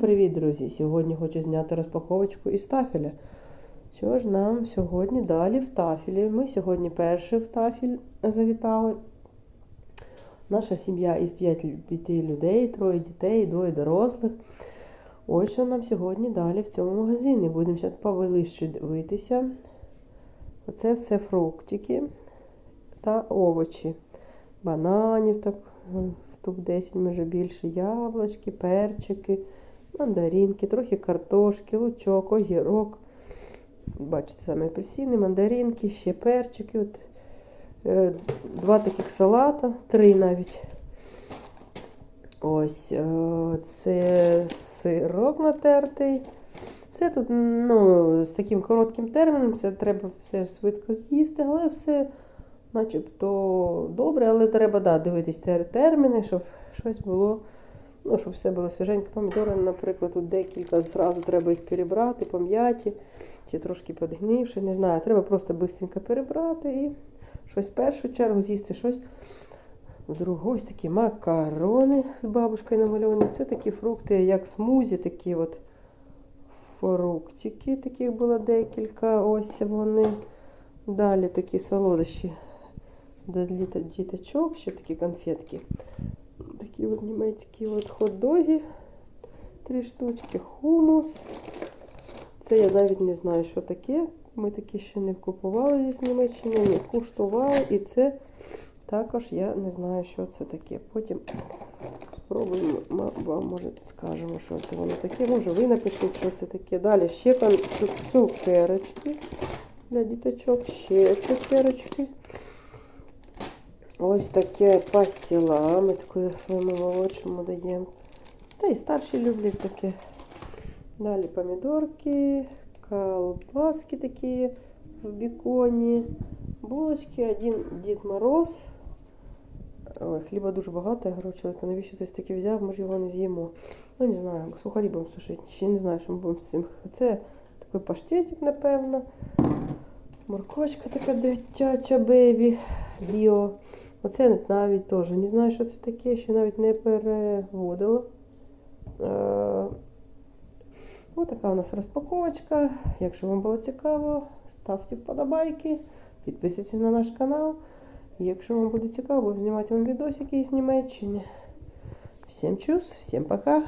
Привіт, друзі! Сьогодні хочу зняти розпаковочку із тафеля. Що ж нам сьогодні далі в тафелі? Ми сьогодні перший в тафель завітали. Наша сім'я із 5 людей, троє дітей, двоє дорослих. Ось що нам сьогодні далі в цьому магазині. Будемо зараз поближче дивитися. Оце все фруктики та овочі. Бананів так штук 10, може більше, яблучки, перчики, мандаринки, трохи картошки, лучок, огірок. Бачите, саме апельсини, мандаринки, ще перчики. От, е, Два таких салата, три навіть. Ось е, це сирок натертий. Все тут ну, з таким коротким терміном, це треба все швидко з'їсти, але все начебто добре, але треба да, дивитись терміни, щоб щось було, ну, щоб все було свіженьке. Помідори, наприклад, тут декілька зразу треба їх перебрати, пом'яті, чи трошки подгнивши, не знаю, треба просто швидко перебрати і щось в першу чергу з'їсти, щось в другу. Ось такі макарони з бабушкою намальовані. Це такі фрукти, як смузі, такі от фруктики, таких було декілька. Ось вони. Далі такі солодощі для діточок, ще такі конфетки. Такі от німецькі от хот-доги. Три штучки, хумус. Це я навіть не знаю, що таке. Ми такі ще не купували з Німеччини, не куштували. І це також я не знаю, що це таке. Потім спробуємо, вам може скажемо, що це воно таке. Може ви напишіть, що це таке. Далі ще цукерочки для діточок, ще цукерочки. Ось таке пастіла. Ми таке своєму молодшому даємо. Та і старші люблять таке. Далі помідорки, колбаски такі в біконі, булочки, один Дід Мороз. Ой, хліба дуже багато, я говорю, чоловіка, навіщо ти таке взяв, може його не з'їмо. Ну, не знаю, сухарі будемо сушити. Ще не знаю, що ми будемо з цим. Це такий паштетик, напевно. Морковочка така дитяча бебі, біо. Оце навіть теж не знаю, що це таке, ще навіть не переводила. Е, Ось така у нас розпаковочка. Якщо вам було цікаво, ставте вподобайки, підписуйтесь на наш канал. Якщо вам буде цікаво, будемо знімати вам відосики із Німеччини. Всім чус, всім пока!